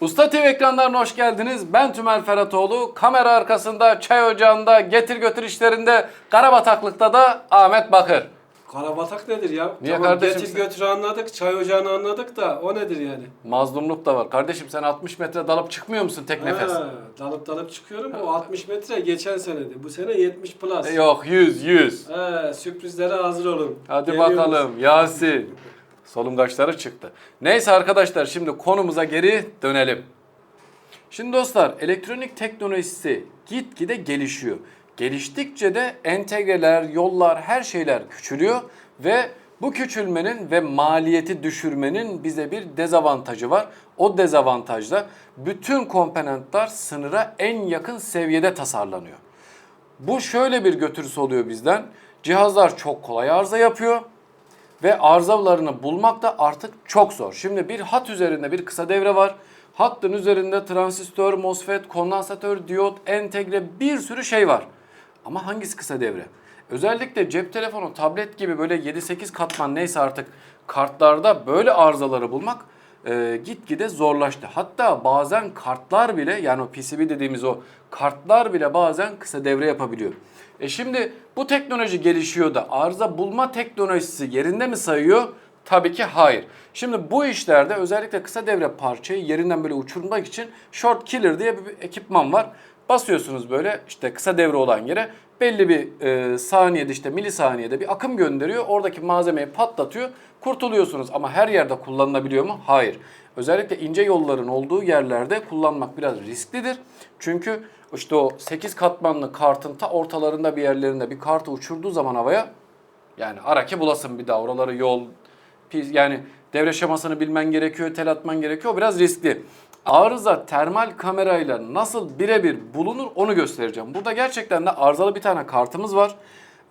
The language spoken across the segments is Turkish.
Usta TV ekranlarına hoş geldiniz. Ben Tümer Feratoğlu. Kamera arkasında, çay ocağında, getir götür işlerinde, karabataklıkta da Ahmet Bakır. Karabatak nedir ya? Niye tamam, kardeşim Getir sen- götür anladık, çay ocağını anladık da o nedir yani? Mazlumluk da var. Kardeşim sen 60 metre dalıp çıkmıyor musun tek nefes? Ha, dalıp dalıp çıkıyorum. O 60 metre geçen senedi. Bu sene 70 plus. E, Yok 100 100. He, sürprizlere hazır olun. Hadi Geliyoruz. bakalım Yasin. Solungaçları çıktı. Neyse arkadaşlar şimdi konumuza geri dönelim. Şimdi dostlar elektronik teknolojisi gitgide gelişiyor. Geliştikçe de entegreler, yollar, her şeyler küçülüyor ve bu küçülmenin ve maliyeti düşürmenin bize bir dezavantajı var. O dezavantajda bütün komponentler sınıra en yakın seviyede tasarlanıyor. Bu şöyle bir götürüsü oluyor bizden. Cihazlar çok kolay arıza yapıyor ve arızalarını bulmak da artık çok zor. Şimdi bir hat üzerinde bir kısa devre var. Hattın üzerinde transistör, MOSFET, kondansatör, diyot, entegre bir sürü şey var. Ama hangisi kısa devre? Özellikle cep telefonu, tablet gibi böyle 7-8 katman neyse artık kartlarda böyle arızaları bulmak e, gitgide zorlaştı. Hatta bazen kartlar bile yani o PCB dediğimiz o kartlar bile bazen kısa devre yapabiliyor. E şimdi bu teknoloji gelişiyor da arıza bulma teknolojisi yerinde mi sayıyor? Tabii ki hayır. Şimdi bu işlerde özellikle kısa devre parçayı yerinden böyle uçurmak için short killer diye bir ekipman var. Basıyorsunuz böyle işte kısa devre olan yere belli bir e, saniyede işte milisaniyede bir akım gönderiyor. Oradaki malzemeyi patlatıyor. Kurtuluyorsunuz ama her yerde kullanılabiliyor mu? Hayır. Özellikle ince yolların olduğu yerlerde kullanmak biraz risklidir. Çünkü işte o 8 katmanlı kartın ta ortalarında bir yerlerinde bir kartı uçurduğu zaman havaya yani araki bulasın bir daha oraları yol yani devre şemasını bilmen gerekiyor, tel atman gerekiyor. O biraz riskli. Arıza termal kamerayla nasıl birebir bulunur onu göstereceğim. Burada gerçekten de arızalı bir tane kartımız var.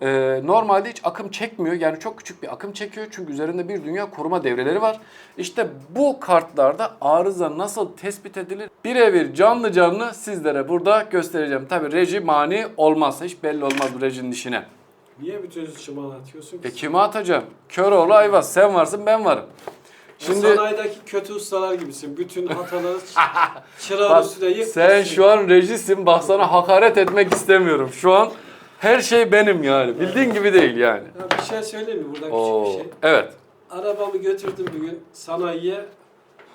Ee, normalde hiç akım çekmiyor. Yani çok küçük bir akım çekiyor. Çünkü üzerinde bir dünya koruma devreleri var. İşte bu kartlarda arıza nasıl tespit edilir? Birebir canlı canlı sizlere burada göstereceğim. Tabi reji mani olmazsa hiç belli olmaz bu rejinin işine. Niye bütün şımalı atıyorsun ki? E kime atacağım? Köroğlu Ayvaz. Sen varsın ben varım. Şimdi sanayideki kötü ustalar gibisin. Bütün hataları çırağı bak, üstüne yık. sen şu an rejisin. Bak sana hakaret etmek istemiyorum. Şu an her şey benim yani. Bildiğin gibi değil yani. Ya bir şey söyleyeyim mi? Burada Oo, küçük bir şey. evet. Arabamı götürdüm bugün sanayiye.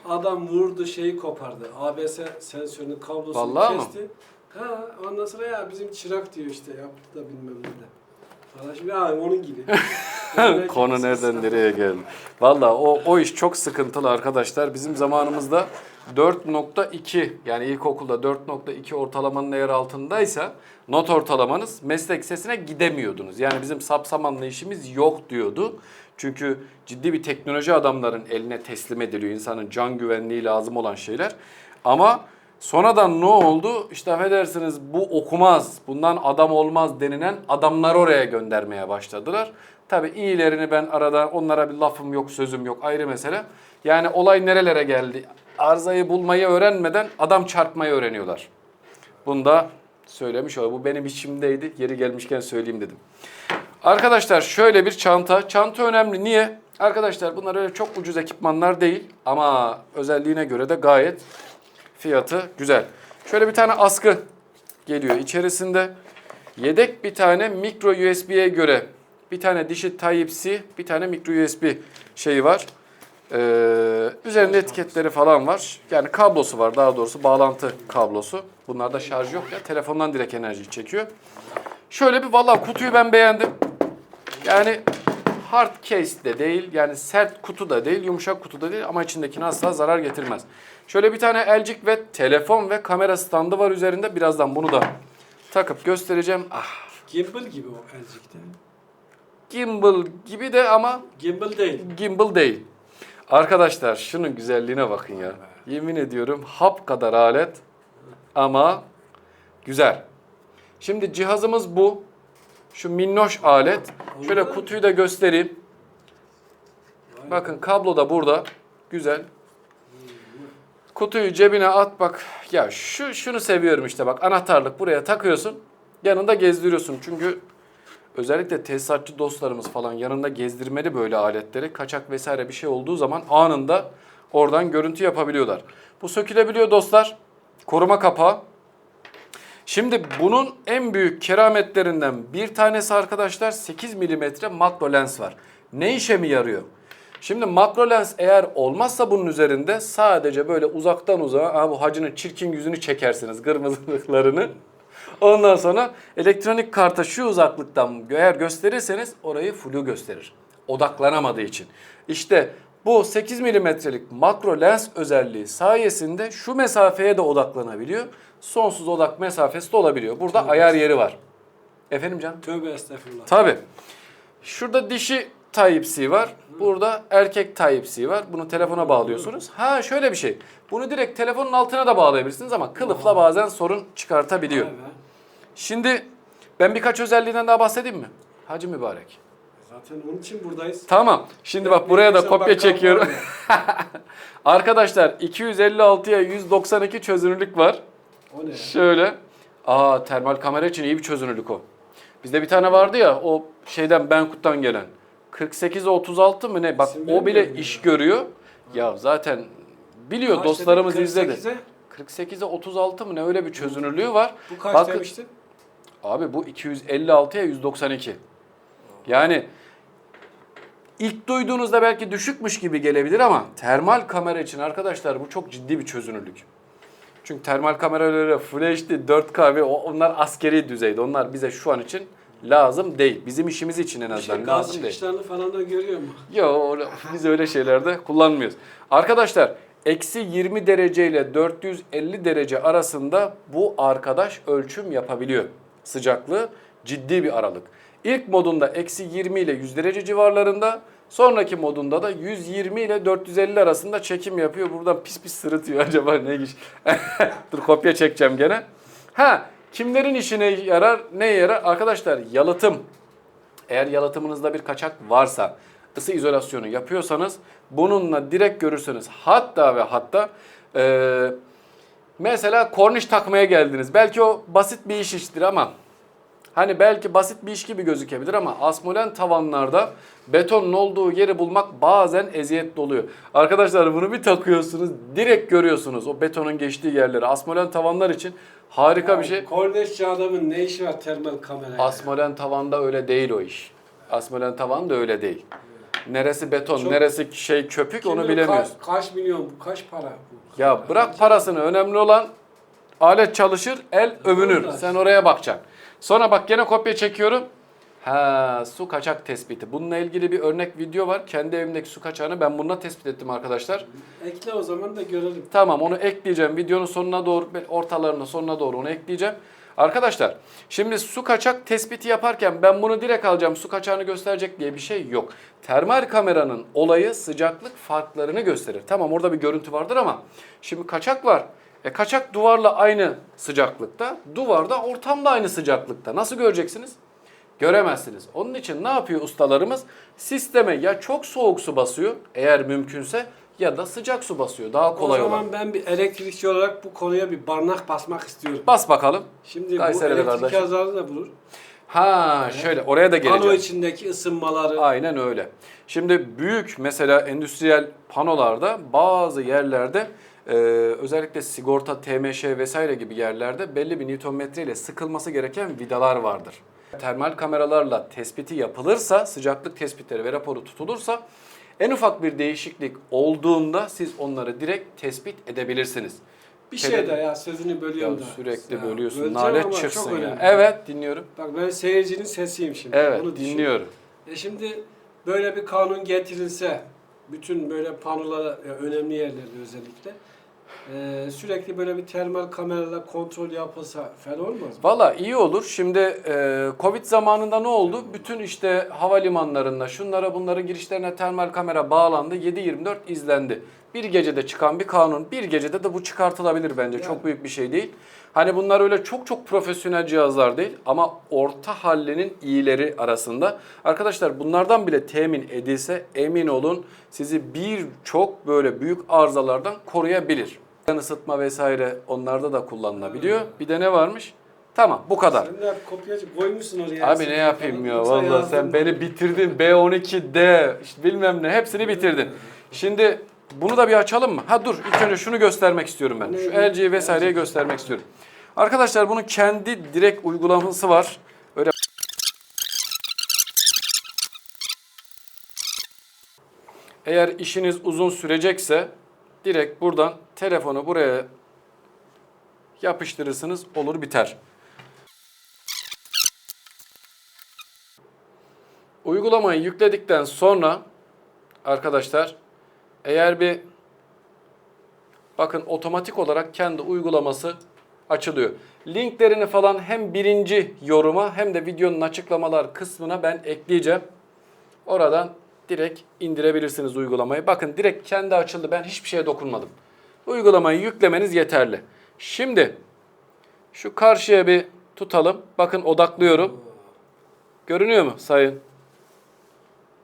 Adam vurdu şeyi kopardı. ABS sensörünün kablosunu Vallahi mı? kesti. Ha ondan sonra ya bizim çırak diyor işte yaptı da bilmem ne de. Ya onun gibi. Konu nereden nereye geldi? Valla o, o iş çok sıkıntılı arkadaşlar. Bizim zamanımızda 4.2 yani ilkokulda 4.2 ortalamanın eğer altındaysa not ortalamanız meslek lisesine gidemiyordunuz. Yani bizim sapsamanlı işimiz yok diyordu. Çünkü ciddi bir teknoloji adamların eline teslim ediliyor. İnsanın can güvenliği lazım olan şeyler. Ama sonradan ne oldu? İşte affedersiniz bu okumaz, bundan adam olmaz denilen adamları oraya göndermeye başladılar. Tabi iyilerini ben arada onlara bir lafım yok, sözüm yok ayrı mesele. Yani olay nerelere geldi? Arzayı bulmayı öğrenmeden adam çarpmayı öğreniyorlar. Bunu da söylemiş olayım. Bu benim içimdeydi. Yeri gelmişken söyleyeyim dedim. Arkadaşlar şöyle bir çanta. Çanta önemli. Niye? Arkadaşlar bunlar öyle çok ucuz ekipmanlar değil. Ama özelliğine göre de gayet fiyatı güzel. Şöyle bir tane askı geliyor içerisinde. Yedek bir tane micro USB'ye göre bir tane dişi Type-C, bir tane micro USB şeyi var. Ee, üzerinde etiketleri falan var. Yani kablosu var daha doğrusu bağlantı kablosu. Bunlarda şarj yok ya. Telefondan direkt enerjiyi çekiyor. Şöyle bir vallahi kutuyu ben beğendim. Yani hard case de değil yani sert kutu da değil yumuşak kutu da değil ama içindekine asla zarar getirmez. Şöyle bir tane elcik ve telefon ve kamera standı var üzerinde. Birazdan bunu da takıp göstereceğim. Ah, Gimbal gibi o elcikte. gimbal gibi de ama Gimbal değil. gimbal değil. Arkadaşlar şunun güzelliğine bakın ya. Yemin ediyorum hap kadar alet ama güzel. Şimdi cihazımız bu. Şu minnoş alet. Şöyle kutuyu da göstereyim. Bakın kablo da burada. Güzel. Kutuyu cebine at bak. Ya şu şunu seviyorum işte bak anahtarlık buraya takıyorsun. Yanında gezdiriyorsun. Çünkü özellikle tesisatçı dostlarımız falan yanında gezdirmeli böyle aletleri. Kaçak vesaire bir şey olduğu zaman anında oradan görüntü yapabiliyorlar. Bu sökülebiliyor dostlar. Koruma kapağı. Şimdi bunun en büyük kerametlerinden bir tanesi arkadaşlar 8 mm makro lens var. Ne işe mi yarıyor? Şimdi makro lens eğer olmazsa bunun üzerinde sadece böyle uzaktan uzağa "Aa, bu hacının çirkin yüzünü çekersiniz kırmızılıklarını. Ondan sonra elektronik karta şu uzaklıktan eğer gösterirseniz orayı flu gösterir. Odaklanamadığı için. İşte bu 8 milimetrelik makro lens özelliği sayesinde şu mesafeye de odaklanabiliyor. Sonsuz odak mesafesi de olabiliyor. Burada ayar yeri var. Efendim can? Tövbe estağfurullah. Tabi. Şurada dişi Type-C var. Burada erkek Type-C var. Bunu telefona bağlıyorsunuz. Ha şöyle bir şey. Bunu direkt telefonun altına da bağlayabilirsiniz ama kılıfla bazen sorun çıkartabiliyor. Şimdi ben birkaç özelliğinden daha bahsedeyim mi? Hacı mübarek. Zaten onun için buradayız. Tamam. Şimdi bak buraya da kopya çekiyorum. Arkadaşlar 256'ya 192 çözünürlük var. O ne ya? Şöyle. Aa termal kamera için iyi bir çözünürlük o. Bizde bir tane vardı ya o şeyden Benkut'tan gelen. 48'e 36 mı ne? Bak İsim o bile iş ya? görüyor. Ya zaten biliyor Kaç dostlarımız izledi. 48'e? 48'e 36 mı ne öyle bir çözünürlüğü var. Bu kaç Bakın- demiştin? Abi bu 256'ya 192. Yani ilk duyduğunuzda belki düşükmüş gibi gelebilir ama termal kamera için arkadaşlar bu çok ciddi bir çözünürlük. Çünkü termal kameraları HD, 4K ve onlar askeri düzeyde. Onlar bize şu an için lazım değil. Bizim işimiz için en Bir azından şey lazım değil. çıkışlarını falan da görüyor mu? Yo öyle- biz öyle şeylerde kullanmıyoruz. Arkadaşlar eksi 20 derece ile 450 derece arasında bu arkadaş ölçüm yapabiliyor. Sıcaklığı ciddi bir aralık. İlk modunda eksi 20 ile 100 derece civarlarında. Sonraki modunda da 120 ile 450 arasında çekim yapıyor. Buradan pis pis sırıtıyor acaba ne iş? Dur kopya çekeceğim gene. Ha kimlerin işine yarar ne yarar? Arkadaşlar yalıtım eğer yalıtımınızda bir kaçak varsa, ısı izolasyonu yapıyorsanız bununla direkt görürsünüz. Hatta ve hatta eee, mesela korniş takmaya geldiniz. Belki o basit bir iş iştir ama hani belki basit bir iş gibi gözükebilir ama asmolen tavanlarda betonun olduğu yeri bulmak bazen eziyetli oluyor. Arkadaşlar bunu bir takıyorsunuz direkt görüyorsunuz o betonun geçtiği yerleri. Asmolen tavanlar için harika bir şey. Korneşçi adamın ne işi var termal kamerayla? Asmolen tavanda öyle değil o iş. Asmolen tavan da öyle değil. Neresi beton, Çok- neresi şey köpük onu bilemiyorsun. Kaç, kaç milyon? Kaç para bu? Ya bırak parasını. Önemli olan alet çalışır, el övünür. Sen oraya bakacaksın. Sonra bak gene kopya çekiyorum. Ha su kaçak tespiti. Bununla ilgili bir örnek video var. Kendi evimdeki su kaçağını ben bununla tespit ettim arkadaşlar. Ekle o zaman da görelim. Tamam onu ekleyeceğim. Videonun sonuna doğru, ortalarına sonuna doğru onu ekleyeceğim. Arkadaşlar şimdi su kaçak tespiti yaparken ben bunu direkt alacağım su kaçağını gösterecek diye bir şey yok. Termal kameranın olayı sıcaklık farklarını gösterir. Tamam orada bir görüntü vardır ama şimdi kaçak var. E kaçak duvarla aynı sıcaklıkta, duvarda ortamda aynı sıcaklıkta. Nasıl göreceksiniz? Göremezsiniz. Onun için ne yapıyor ustalarımız? Sisteme ya çok soğuk su basıyor eğer mümkünse ya da sıcak su basıyor. Daha kolay o olan. zaman ben bir elektrikçi olarak bu konuya bir barnak basmak istiyorum. Bas bakalım. Şimdi bu Kayseri'de elektrik kardeşim. cihazları da bulur. Ha şöyle oraya da Pano geleceğim. içindeki ısınmaları. Aynen öyle. Şimdi büyük mesela endüstriyel panolarda bazı yerlerde e, özellikle sigorta, TMŞ vesaire gibi yerlerde belli bir Newtonmetre ile sıkılması gereken vidalar vardır. Termal kameralarla tespiti yapılırsa, sıcaklık tespitleri ve raporu tutulursa en ufak bir değişiklik olduğunda siz onları direkt tespit edebilirsiniz. Bir şey de ya sözünü bölüyorum da. sürekli Ya, bölüyorsun. böleceğim Nalet ama çıksın çok ya. önemli. Evet dinliyorum. Bak ben seyircinin sesiyim şimdi. Evet Bunu düşün. dinliyorum. E şimdi böyle bir kanun getirilse bütün böyle panolara önemli yerlerde özellikle e, sürekli böyle bir termal kameralar kontrol yapılsa fena olmaz mı? Valla iyi olur. Şimdi e, Covid zamanında ne oldu? Bütün işte havalimanlarında şunlara bunlara girişlerine termal kamera bağlandı. 7-24 izlendi. Bir gecede çıkan bir kanun, bir gecede de bu çıkartılabilir bence. Yani. Çok büyük bir şey değil. Hani bunlar öyle çok çok profesyonel cihazlar değil ama orta hallinin iyileri arasında. Arkadaşlar bunlardan bile temin edilse emin olun sizi birçok böyle büyük arızalardan koruyabilir. Isıtma vesaire onlarda da kullanılabiliyor. Bir de ne varmış? Tamam bu kadar. Sen de kopyacı koymuşsun oraya. Abi ne yapayım ya yazdın sen beni bitirdin B12D işte bilmem ne hepsini bitirdin. Şimdi Bunu da bir açalım mı? Ha dur ilk önce şunu göstermek istiyorum ben. Şu LG vesaireyi göstermek istiyorum. Arkadaşlar bunun kendi direkt uygulaması var. Öyle Eğer işiniz uzun sürecekse direkt buradan telefonu buraya yapıştırırsınız olur biter. Uygulamayı yükledikten sonra arkadaşlar eğer bir bakın otomatik olarak kendi uygulaması açılıyor. Linklerini falan hem birinci yoruma hem de videonun açıklamalar kısmına ben ekleyeceğim. Oradan direkt indirebilirsiniz uygulamayı. Bakın direkt kendi açıldı. Ben hiçbir şeye dokunmadım. Uygulamayı yüklemeniz yeterli. Şimdi şu karşıya bir tutalım. Bakın odaklıyorum. Görünüyor mu sayın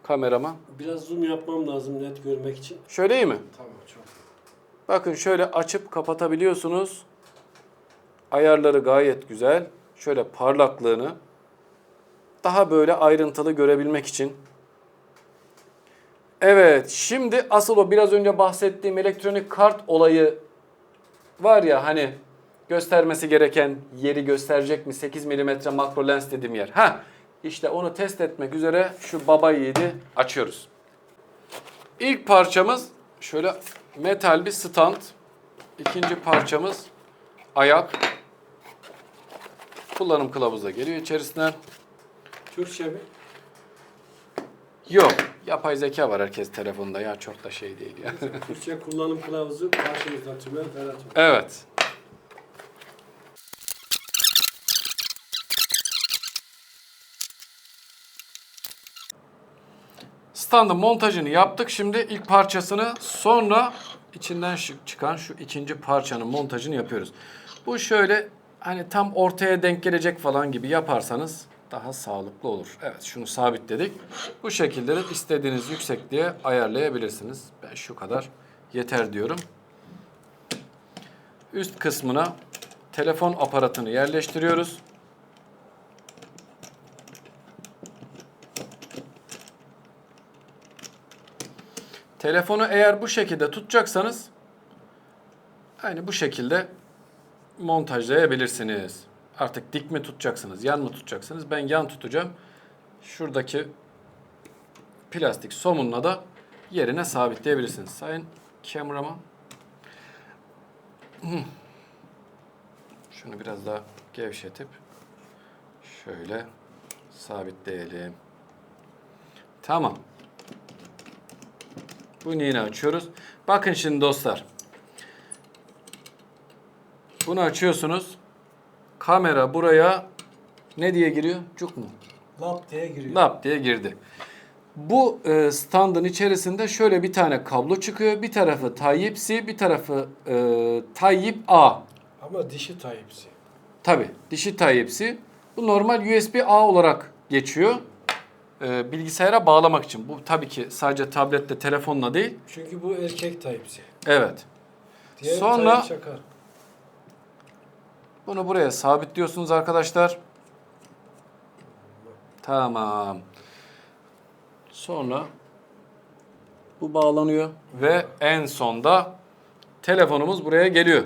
kameraman? Biraz zoom yapmam lazım net görmek için. Şöyle iyi mi? Tamam çok. Bakın şöyle açıp kapatabiliyorsunuz. Ayarları gayet güzel. Şöyle parlaklığını daha böyle ayrıntılı görebilmek için. Evet, şimdi asıl o biraz önce bahsettiğim elektronik kart olayı var ya hani göstermesi gereken yeri gösterecek mi 8 mm makro lens dediğim yer. Ha, işte onu test etmek üzere şu baba yiğidi açıyoruz. İlk parçamız şöyle metal bir stand. İkinci parçamız ayak. Kullanım kılavuzu da geliyor içerisinden. Türkçe mi? Yok. Yapay zeka var herkes telefonda ya çok da şey değil ya. Türkçe kullanım kılavuzu karşımızda Tümer Ferhat evet. Standın montajını yaptık. Şimdi ilk parçasını sonra içinden çıkan şu ikinci parçanın montajını yapıyoruz. Bu şöyle hani tam ortaya denk gelecek falan gibi yaparsanız daha sağlıklı olur. Evet şunu sabitledik. Bu şekilde de istediğiniz yüksekliğe ayarlayabilirsiniz. Ben şu kadar yeter diyorum. Üst kısmına telefon aparatını yerleştiriyoruz. Telefonu eğer bu şekilde tutacaksanız hani bu şekilde montajlayabilirsiniz. Artık dik mi tutacaksınız, yan mı tutacaksınız? Ben yan tutacağım. Şuradaki plastik somunla da yerine sabitleyebilirsiniz. Sayın kameraman. Hmm. Şunu biraz daha gevşetip şöyle sabitleyelim. Tamam. Bunu yine açıyoruz. Bakın şimdi dostlar. Bunu açıyorsunuz. Kamera buraya ne diye giriyor? Cuk mu? Lap diye giriyor. Lap diye girdi. Bu e, standın içerisinde şöyle bir tane kablo çıkıyor. Bir tarafı Type-C, bir tarafı e, Type-A. Ama dişi Type-C. Tabi dişi Type-C. Bu normal USB-A olarak geçiyor. E, bilgisayara bağlamak için. Bu tabii ki sadece tablette, telefonla değil. Çünkü bu erkek Type-C. Evet. Diğer Sonra- Type çakar. Bunu buraya sabitliyorsunuz arkadaşlar. Tamam. Sonra bu bağlanıyor ve en sonda telefonumuz buraya geliyor.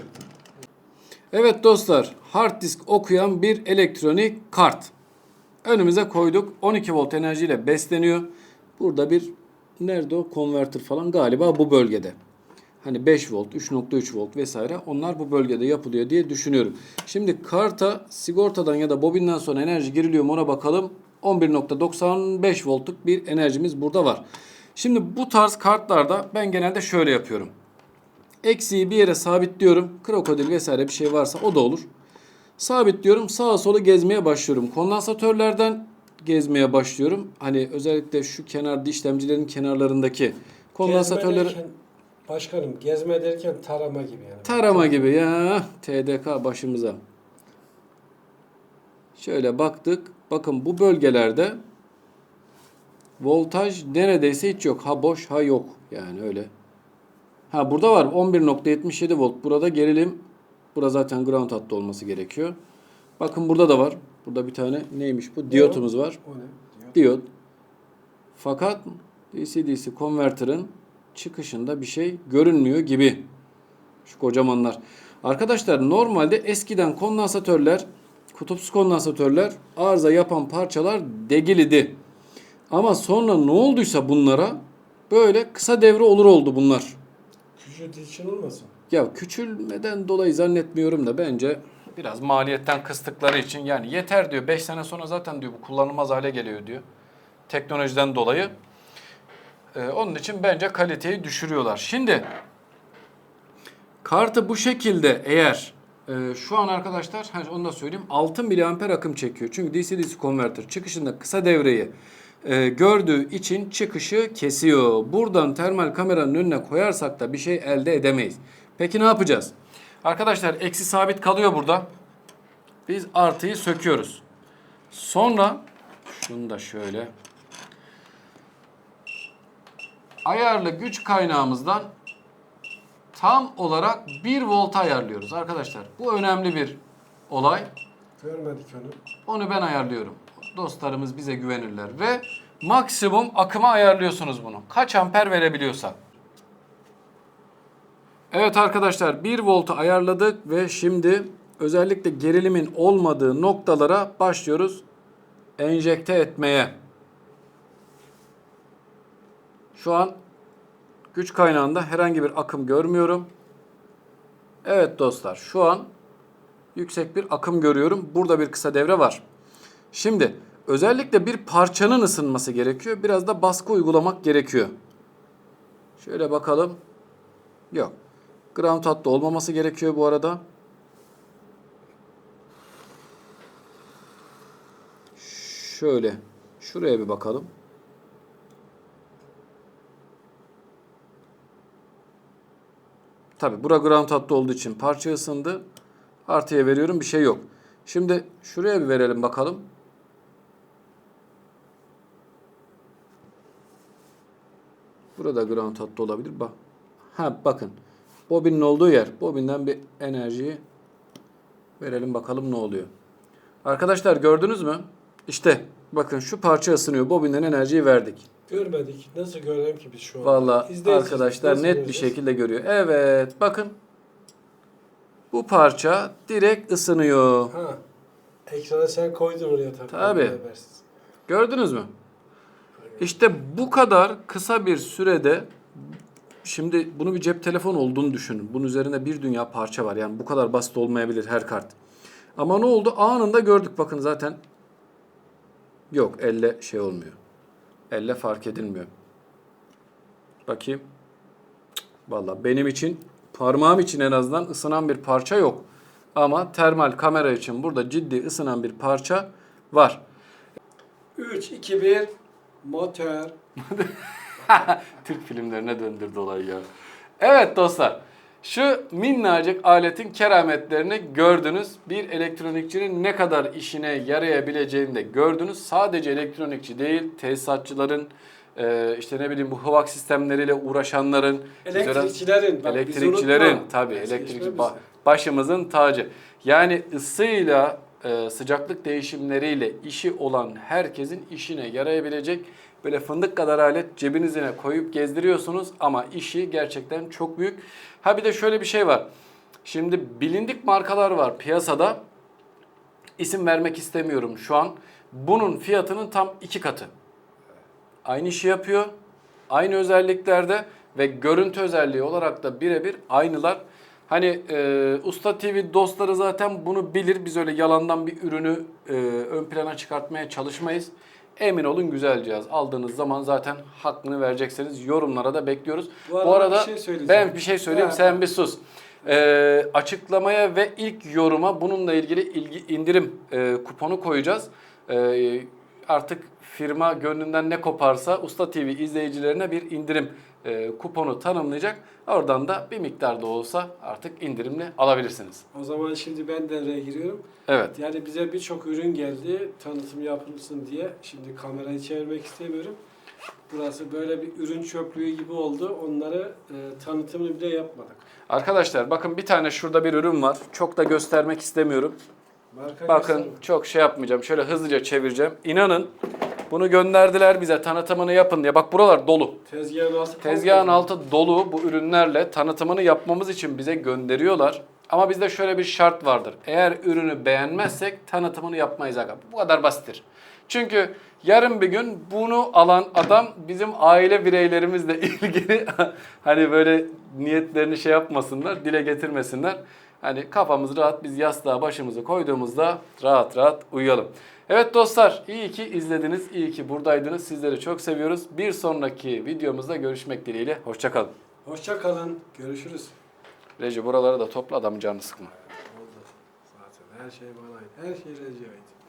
Evet dostlar, hard disk okuyan bir elektronik kart. Önümüze koyduk. 12 volt enerjiyle besleniyor. Burada bir nerede o konverter falan galiba bu bölgede. Hani 5 volt, 3.3 volt vesaire onlar bu bölgede yapılıyor diye düşünüyorum. Şimdi karta sigortadan ya da bobinden sonra enerji giriliyor mu ona bakalım. 11.95 voltluk bir enerjimiz burada var. Şimdi bu tarz kartlarda ben genelde şöyle yapıyorum. Eksiği bir yere sabitliyorum. Krokodil vesaire bir şey varsa o da olur. Sabitliyorum. Sağa sola gezmeye başlıyorum. Kondansatörlerden gezmeye başlıyorum. Hani özellikle şu kenar işlemcilerin kenarlarındaki kondansatörleri Gezme derken, başkanım gezme derken tarama gibi yani. Tarama gibi ya. TDK başımıza. Şöyle baktık. Bakın bu bölgelerde voltaj neredeyse hiç yok. Ha boş ha yok. Yani öyle. Ha burada var 11.77 volt. Burada gerilim. Burada zaten ground hattı olması gerekiyor. Bakın burada da var. Burada bir tane neymiş bu? Diyotumuz var. O ne? Diyot. Fakat DC-DC konverterin çıkışında bir şey görünmüyor gibi. Şu kocamanlar. Arkadaşlar normalde eskiden kondansatörler, kutupsuz kondansatörler arıza yapan parçalar degil idi. Ama sonra ne olduysa bunlara böyle kısa devre olur oldu bunlar. Küçük için olmasın? Ya küçülmeden dolayı zannetmiyorum da bence biraz maliyetten kıstıkları için yani yeter diyor 5 sene sonra zaten diyor bu kullanılmaz hale geliyor diyor. Teknolojiden dolayı. Ee, onun için bence kaliteyi düşürüyorlar. Şimdi kartı bu şekilde eğer e, şu an arkadaşlar onu da söyleyeyim 6 miliamper akım çekiyor. Çünkü DC-DC konverter çıkışında kısa devreyi e, gördüğü için çıkışı kesiyor. Buradan termal kameranın önüne koyarsak da bir şey elde edemeyiz. Peki ne yapacağız? Arkadaşlar eksi sabit kalıyor burada. Biz artıyı söküyoruz. Sonra şunu da şöyle ayarlı güç kaynağımızdan tam olarak 1 volt ayarlıyoruz arkadaşlar. Bu önemli bir olay. Görmedik onu. Onu ben ayarlıyorum. Dostlarımız bize güvenirler ve maksimum akıma ayarlıyorsunuz bunu. Kaç amper verebiliyorsa. Evet arkadaşlar 1 voltu ayarladık ve şimdi özellikle gerilimin olmadığı noktalara başlıyoruz enjekte etmeye. Şu an güç kaynağında herhangi bir akım görmüyorum. Evet dostlar şu an yüksek bir akım görüyorum. Burada bir kısa devre var. Şimdi özellikle bir parçanın ısınması gerekiyor. Biraz da baskı uygulamak gerekiyor. Şöyle bakalım. Yok. Ground hattı olmaması gerekiyor bu arada. Şöyle. Şuraya bir bakalım. Tabi bura ground hattı olduğu için parça ısındı. Artıya veriyorum bir şey yok. Şimdi şuraya bir verelim bakalım. Burada ground hattı olabilir. Bak. Ha bakın. Bobinin olduğu yer. Bobinden bir enerjiyi verelim bakalım ne oluyor. Arkadaşlar gördünüz mü? İşte bakın şu parça ısınıyor. Bobinden enerjiyi verdik. Görmedik. Nasıl görelim ki biz şu an? Valla arkadaşlar net bir göreceğiz? şekilde görüyor. Evet bakın. Bu parça direkt ısınıyor. Ha. Ekrana sen koydun oraya tabii. Tabii. Gördünüz mü? İşte bu kadar kısa bir sürede şimdi bunu bir cep telefonu olduğunu düşünün. Bunun üzerinde bir dünya parça var. Yani bu kadar basit olmayabilir her kart. Ama ne oldu? Anında gördük bakın zaten. Yok elle şey olmuyor. Elle fark edilmiyor. Bakayım. Cık, Vallahi benim için parmağım için en azından ısınan bir parça yok. Ama termal kamera için burada ciddi ısınan bir parça var. 3, 2, 1. Motor. Türk filmlerine döndürdü olayı ya. Evet dostlar. Şu minnacık aletin kerametlerini gördünüz. Bir elektronikçinin ne kadar işine yarayabileceğini de gördünüz. Sadece elektronikçi değil, tesisatçıların, e, işte ne bileyim bu hıvak sistemleriyle uğraşanların, Elektrikçilerin. Bak, elektrikçilerin tabii elektrikçi ba- başımızın tacı. Yani ısıyla e, sıcaklık değişimleriyle işi olan herkesin işine yarayabilecek böyle fındık kadar alet cebinize koyup gezdiriyorsunuz ama işi gerçekten çok büyük. Ha bir de şöyle bir şey var. Şimdi bilindik markalar var piyasada. İsim vermek istemiyorum şu an. Bunun fiyatının tam iki katı aynı işi yapıyor. Aynı özelliklerde ve görüntü özelliği olarak da birebir aynılar. Hani e, Usta TV dostları zaten bunu bilir. Biz öyle yalandan bir ürünü e, ön plana çıkartmaya çalışmayız. Emin olun güzel cihaz. Aldığınız zaman zaten hakkını vereceksiniz. Yorumlara da bekliyoruz. Bu Bu arada arada bir şey ben bir şey söyleyeyim Ha. sen bir sus. E, açıklamaya ve ilk yoruma bununla ilgili ilgi, indirim e, kuponu koyacağız. E, artık firma gönlünden ne koparsa Usta TV izleyicilerine bir indirim e, kuponu tanımlayacak. Oradan da bir miktar da olsa artık indirimli alabilirsiniz. O zaman şimdi ben devreye giriyorum. Evet. Yani bize birçok ürün geldi tanıtım yapılsın diye. Şimdi kamerayı çevirmek istemiyorum. Burası böyle bir ürün çöplüğü gibi oldu. Onları e, tanıtımını bile yapmadık. Arkadaşlar bakın bir tane şurada bir ürün var. Çok da göstermek istemiyorum. Marka Bakın gösterin. çok şey yapmayacağım. Şöyle hızlıca çevireceğim. İnanın Bunu gönderdiler bize tanıtımını yapın diye. Bak buralar dolu. Tezgahın altı Tezgahın altı dolu bu ürünlerle tanıtımını yapmamız için bize gönderiyorlar. Ama bizde şöyle bir şart vardır. Eğer ürünü beğenmezsek tanıtımını yapmayız aga. Bu kadar basittir. Çünkü yarın bir gün bunu alan adam bizim aile bireylerimizle ilgili hani böyle niyetlerini şey yapmasınlar, dile getirmesinler. Hani kafamız rahat biz yastığa başımızı koyduğumuzda rahat rahat uyuyalım. Evet dostlar iyi ki izlediniz, iyi ki buradaydınız. Sizleri çok seviyoruz. Bir sonraki videomuzda görüşmek dileğiyle. Hoşçakalın. Hoşça kalın. Görüşürüz. Reji buraları da topla adamın canını sıkma. Oldu. Zaten her şey bana ait. Her şey Recep'e ait.